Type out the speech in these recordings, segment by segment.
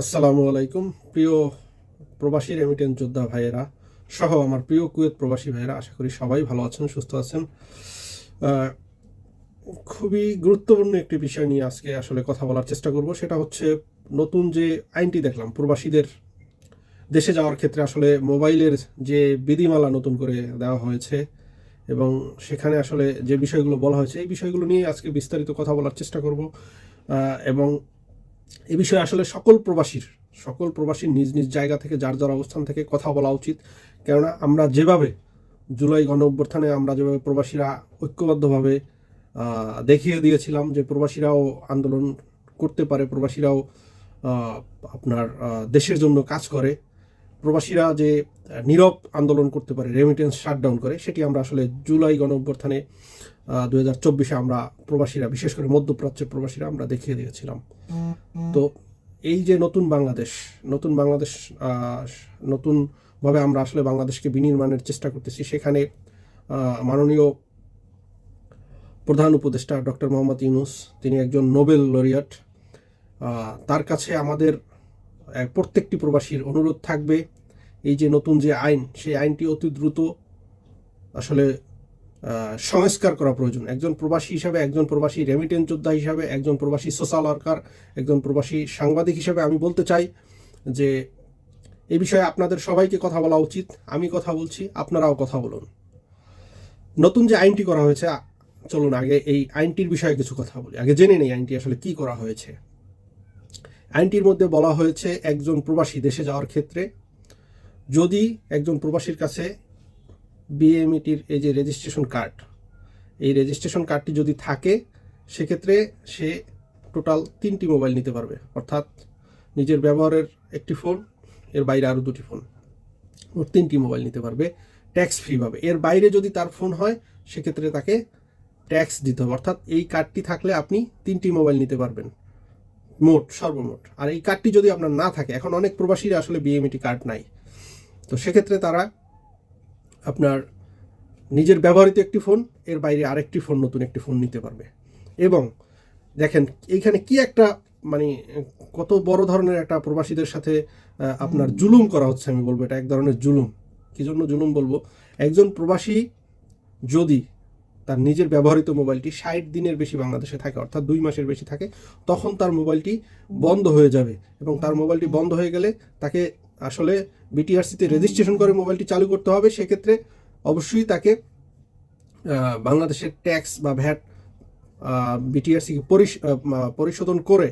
আসসালামু আলাইকুম। প্রিয় প্রবাসী রেমিটেন্স যোদ্ধা ভাইয়েরা সহ আমার প্রিয় কুয়েত প্রবাসী ভাইয়েরা, আশা করি সবাই ভালো আছেন, সুস্থ আছেন। খুবই গুরুত্বপূর্ণ একটি বিষয় নিয়ে আজকে আসলে কথা বলার চেষ্টা করব। সেটা হচ্ছে নতুন যে আইনটি দেখলাম, প্রবাসীদের দেশে যাওয়ার ক্ষেত্রে আসলে মোবাইলের যে বিধিমালা নতুন করে দেওয়া হয়েছে এবং সেখানে আসলে যে বিষয়গুলো বলা হয়েছে, এই বিষয়গুলো নিয়ে আজকে বিস্তারিত কথা বলার চেষ্টা করব। এবং এ বিষয়ে আসলে সকল প্রবাসীর সকল প্রবাসীর নিজ নিজ জায়গা থেকে, যার যার অবস্থান থেকে কথা বলা উচিত। কেননা আমরা যেভাবে জুলাই গণ অভ্যর্থানে আমরা যেভাবে প্রবাসীরা ঐক্যবদ্ধভাবে দেখিয়ে দিয়েছিলাম যে প্রবাসীরাও আন্দোলন করতে পারে, প্রবাসীরাও আপনার দেশের জন্য কাজ করে প্রবাসীরা যে নীরব আন্দোলন করতে পারে রেমিটেন্স শাটডাউন করে, সেটি আমরা আসলে জুলাই গণ অভ্যুত্থানে দু হাজার চব্বিশে আমরা প্রবাসীরা, বিশেষ করে মধ্যপ্রাচ্যের প্রবাসীরা আমরা দেখিয়ে দিয়েছিলাম। তো এই যে নতুন বাংলাদেশ নতুন বাংলাদেশ নতুনভাবে আমরা আসলে বাংলাদেশকে বিনির্মাণের চেষ্টা করতেছি, সেখানে মাননীয় প্রধান উপদেষ্টা ডক্টর মোহাম্মদ ইউনুস, তিনি একজন নোবেল লরিয়াট তার কাছে আমাদের প্রত্যেকটি প্রবাসীর অনুরোধ থাকবে। এই যে নতুন যে আইন, সেই আইনটি অতি দ্রুত আসলে সংস্কার করা প্রয়োজন। একজন প্রবাসী হিসাবে একজন প্রবাসী রেমিটেন্স যোদ্ধা হিসাবে, একজন প্রবাসী সোশ্যাল ওয়ার্কার একজন প্রবাসী সাংবাদিক হিসাবে আমি বলতে চাই যে, এ বিষয়ে আপনাদের সবাইকে কথা বলা উচিত। আমি কথা বলছি, আপনারাও কথা বলুন। নতুন যে আইনটি করা হয়েছে চলুন আগে এই আইনটির বিষয়ে কিছু কথা বলি। আগে জেনে নেই আইনটি আসলে কি করা হয়েছে। আইনটির মধ্যে বলা হয়েছে একজন প্রবাসী দেশে যাওয়ার ক্ষেত্রে। যদি একজন প্রবাসীর কাছে বিএমইটির এই যে রেজিস্ট্রেশন কার্ড এই রেজিস্ট্রেশন কার্ডটি যদি থাকে, সেক্ষেত্রে সে টোটাল তিনটি মোবাইল নিতে পারবে। অর্থাৎ নিজের ব্যবহারের একটি ফোন এর বাইরে আরও দুটি ফোন ওর তিনটি মোবাইল নিতে পারবে ট্যাক্স ফ্রিভাবে এর বাইরে যদি তার ফোন হয়, সেক্ষেত্রে তাকে ট্যাক্স দিতে হবে। অর্থাৎ এই কার্ডটি থাকলে আপনি তিনটি মোবাইল নিতে পারবেন। মোট, সর্বমোট। আর এই কার্ডটি যদি আপনার না থাকে, এখন অনেক প্রবাসীরা আসলে বিএমইটি কার্ড নাই। তো সেক্ষেত্রে তারা আপনার নিজের ব্যবহৃত একটি ফোন, এর বাইরে আরেকটি ফোন, নতুন একটি ফোন নিতে পারবে। এবং দেখেন, এইখানে কি একটা মানে কত বড় ধরনের একটা প্রবাসীদের সাথে আপনার জুলুম করা হচ্ছে, আমি বলব এটা, এক ধরনের জুলুম। কি জন্য জুলুম বলব? একজন প্রবাসী যদি তার নিজের ব্যবহৃত মোবাইলটি ষাট দিনের বেশি বাংলাদেশে থাকে, অর্থাৎ দুই মাসের বেশি থাকে, তখন তার মোবাইলটি বন্ধ হয়ে যাবে। এবং তার মোবাইলটি বন্ধ হয়ে গেলে তাকে আসলে বিটিআরসিতে রেজিস্ট্রেশন করে মোবাইলটি চালু করতে হবে। সেক্ষেত্রে অবশ্যই তাকে বাংলাদেশের ট্যাক্স বা ভ্যাট বিটিআরসি পরিশোধন করে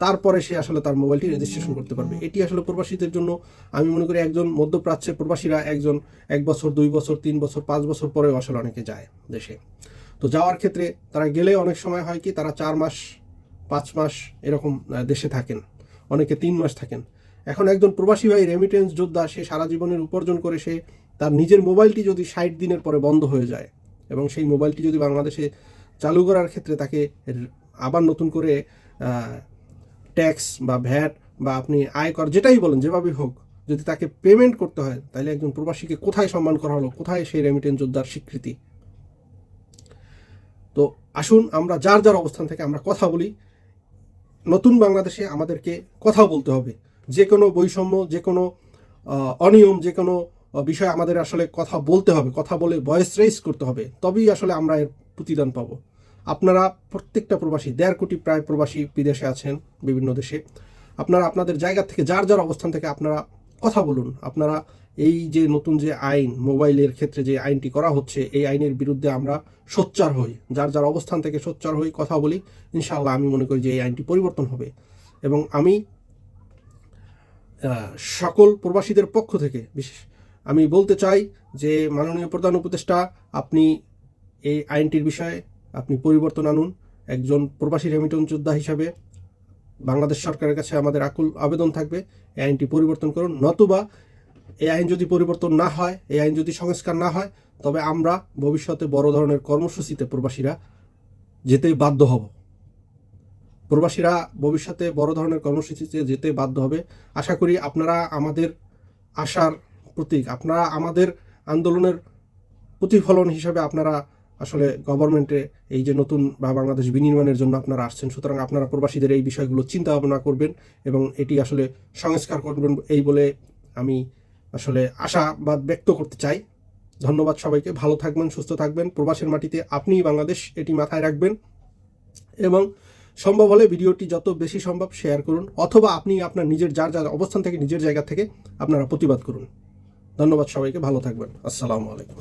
তারপরে সে আসলে তার মোবাইলটি রেজিস্ট্রেশন করতে পারবে। এটি আসলে প্রবাসীদের জন্য, আমি মনে করি একজন মধ্যপ্রাচ্যের প্রবাসীরা একজন এক বছর, দুই বছর, তিন বছর, পাঁচ বছর পরেও আসলে অনেকে যায় দেশে। তো যাওয়ার ক্ষেত্রে তারা গেলে অনেক সময় হয় কি, তারা চার মাস, পাঁচ মাস এরকম দেশে থাকেন। অনেকে তিন মাস থাকেন। এখন একজন প্রবাসী ভাই রেমিটেন্স যোদ্ধা, সে সারা জীবনের উপার্জন করে সে তার নিজের মোবাইলটি যদি ষাট দিনের পরে বন্ধ হয়ে যায় এবং সেই মোবাইলটি যদি বাংলাদেশে চালু করার ক্ষেত্রে তাকে আবার নতুন করে ট্যাক্স বা ভ্যাট বা আপনি আয়কর যেটাই বলেন, যেভাবেই হোক, যদি তাকে পেমেন্ট করতে হয়, তাহলে একজন প্রবাসীকে কোথায় সম্মান করা হলো? কোথায় সেই রেমিটেন্স যোদ্ধার স্বীকৃতি? তো আসুন আমরা যার যার অবস্থান থেকে আমরা কথা বলি। নতুন বাংলাদেশে আমাদেরকে কথা বলতে হবে। যে কোনো বৈষম্য, যে কোনো অনিয়ম, যে কোনো বিষয়ে আমাদের আসলে কথা বলতে হবে। কথা বলে ভয়েস রেস করতে হবে। তবেই আসলে আমরা এর প্রতিদান পাবো। আপনারা প্রত্যেকটা প্রবাসী, দেড় কোটি প্রায় প্রবাসী বিদেশে আছেন, বিভিন্ন দেশে। আপনারা আপনাদের জায়গা থেকে, যার যার অবস্থান থেকে আপনারা কথা বলুন। আপনারা এই যে নতুন যে আইন, মোবাইলের ক্ষেত্রে যে আইনটি করা হচ্ছে, এই আইনের বিরুদ্ধে আমরা সোচ্চার হই। যার যার অবস্থান থেকে সোচ্চার হই, কথা বলি, ইনশাআল্লাহ আমি মনে করি যে এই আইনটি পরিবর্তন হবে। এবং আমি সকল প্রবাসীদের পক্ষ থেকে বিশেষ, আমি বলতে চাই যে মাননীয় প্রধান উপদেষ্টা, আপনি এই আইনটির বিষয়ে আপনি পরিবর্তন আনুন। একজন প্রবাসী রেমিটন যোদ্ধা হিসাবে বাংলাদেশ সরকারের কাছে আমাদের আকুল আবেদন থাকবে, এই আইনটি পরিবর্তন করুন। নতুবা এই আইন যদি পরিবর্তন না হয়, এই আইন যদি সংস্কার না হয়, তবে আমরা ভবিষ্যতে বড় ধরনের কর্মসূচিতে প্রবাসীরা যেতে বাধ্য হব। প্রবাসীরা ভবিষ্যতে বড় ধরনের কর্মসূচিতে যেতে বাধ্য হবে। আশা করি আপনারা আমাদের আশার প্রতীক, আপনারা আমাদের আন্দোলনের প্রতিফলন হিসাবে আপনারা আসলে গভর্নমেন্টে এই যে নতুন বা বাংলাদেশ বিনির্মাণের জন্য আপনারা আসছেন, সুতরাং আপনারা প্রবাসীদের এই বিষয়গুলো চিন্তা ভাবনা করবেন এবং এটি আসলে সংস্কার করবেন এই বলে আমি আসলে আশাবাদ ব্যক্ত করতে চাই। ধন্যবাদ সবাইকে, ভালো থাকবেন, সুস্থ থাকবেন। প্রবাসের মাটিতে আপনিই বাংলাদেশ, এটি মাথায় রাখবেন। এবং সম্ভব হলে ভিডিওটি যত বেশি সম্ভব শেয়ার করুন, অথবা আপনি আপনার নিজের যার যার অবস্থান থেকে, নিজের জায়গা থেকে আপনারা প্রতিবাদ করুন। ধন্যবাদ সবাইকে, ভালো থাকবেন। আসসালামু আলাইকুম।